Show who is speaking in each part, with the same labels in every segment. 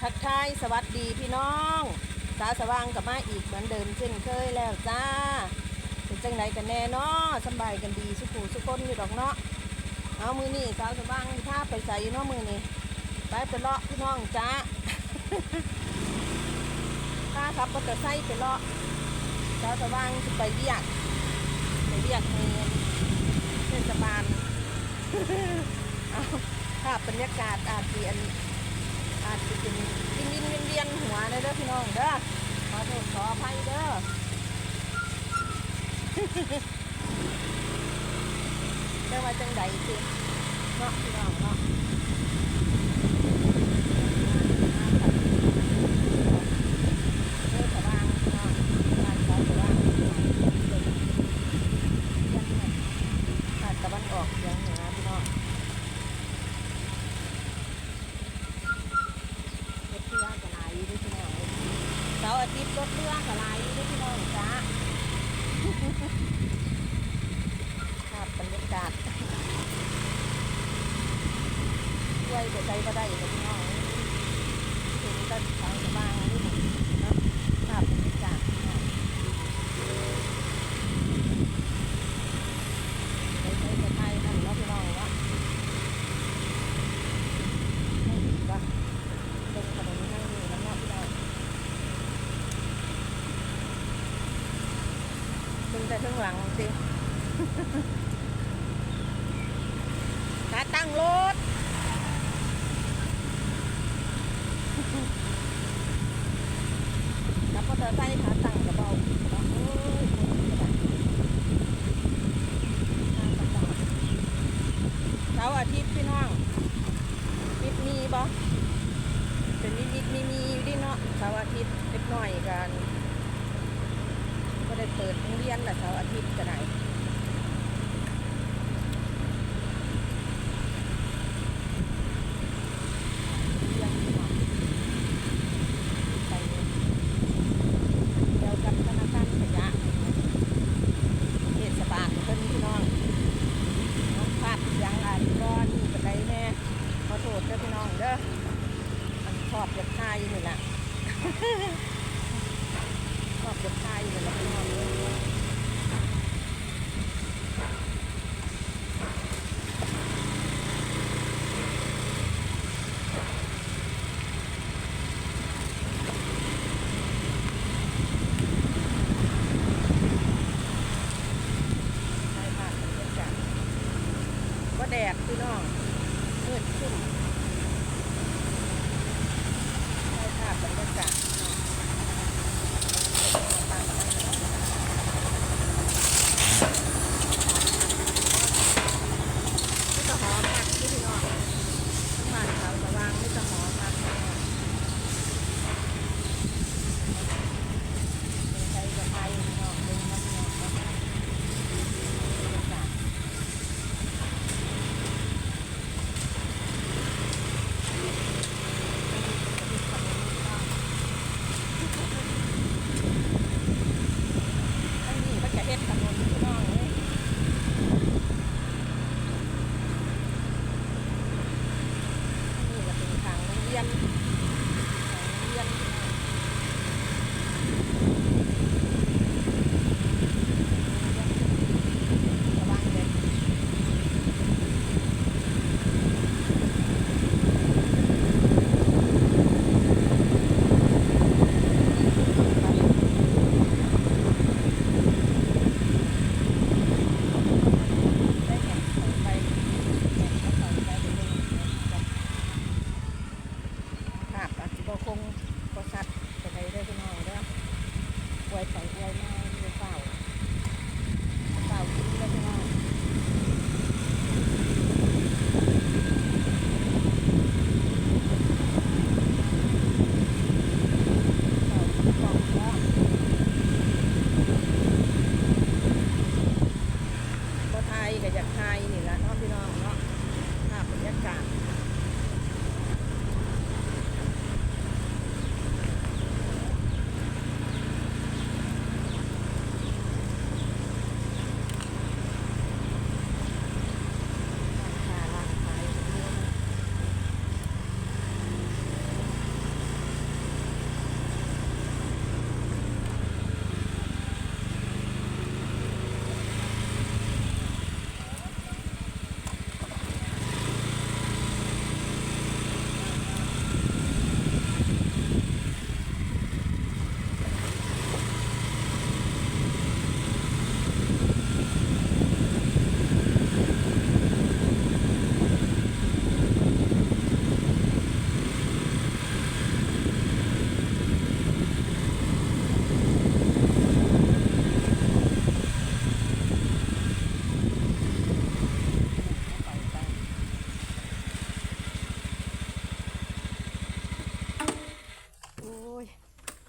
Speaker 1: ทักทายสวัสดีพี่น้อง สาสว่างกับมาอีกเหมือนเดิมเช่นเคยแล้วจ้าเป็นจังไหนกันแน่เนาะสบายกันดีสุขุสุคนอยู่ดอกเนาะเอามือนี่สาวสว่างถ้าไปใส่เนาะมือนี่ไปไปเลาะพี่น้องจ้าถ้าขับก็จะใส่ไปเลาะสาวสว่างจะไปเรียกไปเรียกในเทศบาลเอาภาพบรรยากาศอาจจะอัน อาจจะเป็นวินวินเวียนเวียนหัวนะเด้อพี่น้องเด้อขอโทษขออภัยเด้อเด้อว่าจังใดสิเนาะพี่น้องเนาะอสว่างพี่น้องบ้านเขาสว่างพี่น้องเด้อยังไงภาคตะวันออกเฉียงเหนือพี่น้อง รถเรือกระไรด้วยพี่น้องเสาร์อาทิตย์รถ เรือกระไรด้วยพี่น้องจ้าภาพบรรยากาศช่วยก็ใจก็ได้อยู่พี่น้องเห็นแต่ทางสบางนี่เนาะภาพบรรยากาศพี่น้องใจใจก็ไทยนั่นเนาะพี่น้องเนาะให้ดีว่า ตรงถนนข้างนี้แล้วเนาะพี่น้องดึงแต่ข้าง หลังสิขาตั้งรถแล้วก็จะใส่ขาตั้งกระเบาเนาะโอ้ยคนกระดาษขาตั้งกระเบาเสาร์อาทิตย์พี่น้องมิดมีบ่ เป็นนิดนิดมีมีอยู่ดิเนาะเสาร์อาทิตย์เล็กน้อยกันก็ได้เปิดโรงเรียนแหละเสาร์อาทิตย์ก็ได้เรียนเนาะไปเดียวกับธนาคารขยะเทศบาลเพิ่นพี่น้องน้องพลาดยังอาจก็นี่กันได้แน่ขอโทษเด้อพี่น้องเด้อมันชอบจะคายอยู่นี่แหละชอบจะคายอยู่นี่แหละ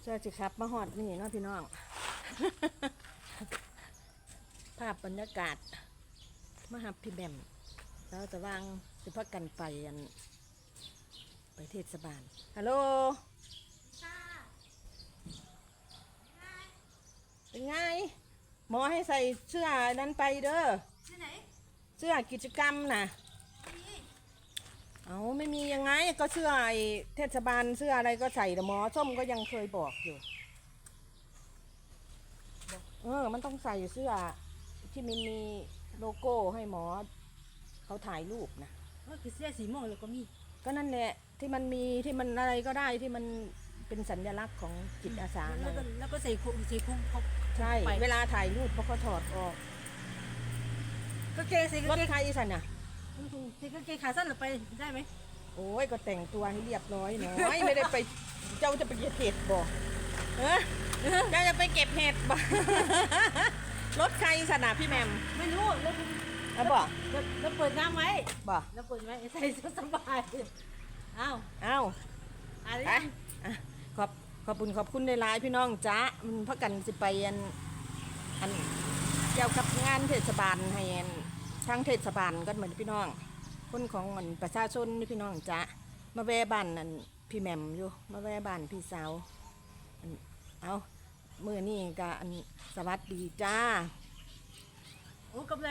Speaker 1: เชื่อสิครับมาหอดนี่เนาะพี่น้อง ภาพบรรยากาศมาหับพี่แบมแล้วจะวางสิพักกันไปอัน ไปเทศบาลฮัลโหลเป็นไง หมอให้ใส่เสื้อนั้นไปเด้อ
Speaker 2: ที่ไหน
Speaker 1: เสื้อกิจกรรมน่ะ เอาไม่มียังไงก็เสื้อไอ้เทศบาลเสื้ออะไรก็ใส่แต่หมอส้มก็ยังเคยบอกอยู่ เออ มันต้องใส่เสื้อ ที่มันมีโลโก้ให้หมอ เขาถ่ายรูปนะ
Speaker 2: ก็คือเสื้อสีม่วงแล้วก็มี
Speaker 1: ก็นั่นแหละที่มันมีที่มันอะไรก็ได้ที่มันเป็นสัญลักษณ์ของจิตอาสา
Speaker 2: แล้วก็
Speaker 1: น่ะ
Speaker 2: แล้วก็ใส่คุใส่คุงเขา
Speaker 1: ใช่
Speaker 2: ไป
Speaker 1: เวลาถ่ายรูปเขาก็ถอดออก
Speaker 2: ก็เกงใส่
Speaker 1: ร
Speaker 2: ก็
Speaker 1: ถ
Speaker 2: เกง
Speaker 1: ใครสันน่ะ
Speaker 2: ใส่ก็เกงขาสั้นหรือไปได้ไหม
Speaker 1: โอ้ยก็แต่งตัวให้เรียบร้อยหน่อยไม่ได้ไปเจ้าจะไปเก็บเห็ดบ่เออเจ้าจะไปเก็บเห็ดบ่รถใครสนะพี่แมม
Speaker 2: ไม่รู้แล้ว
Speaker 1: เอาบ่
Speaker 2: แล้วแล้วเปิดน้ำไว้
Speaker 1: บ่
Speaker 2: แล้วเปิดไว้ใส่สบายอ้าว
Speaker 1: เอ้า
Speaker 2: อะไร
Speaker 1: ไปอะขอบขอบคุณขอบคุณในไลน์พี่น้องจ้ามันพักกันสิไปอันอันเกี่ยวกับงานเทศบาลให้ ทางเทศบาลก็เหมือนพี่น้อง คนของอันประชาชนนี่พี่น้องจ้ามาแวะบ้านอันพี่แหมมอยู่ มาแวะบ้านพี่สาวอันเอามือนี่ก็อันสวัสดีจ้า
Speaker 2: โอ้กำไร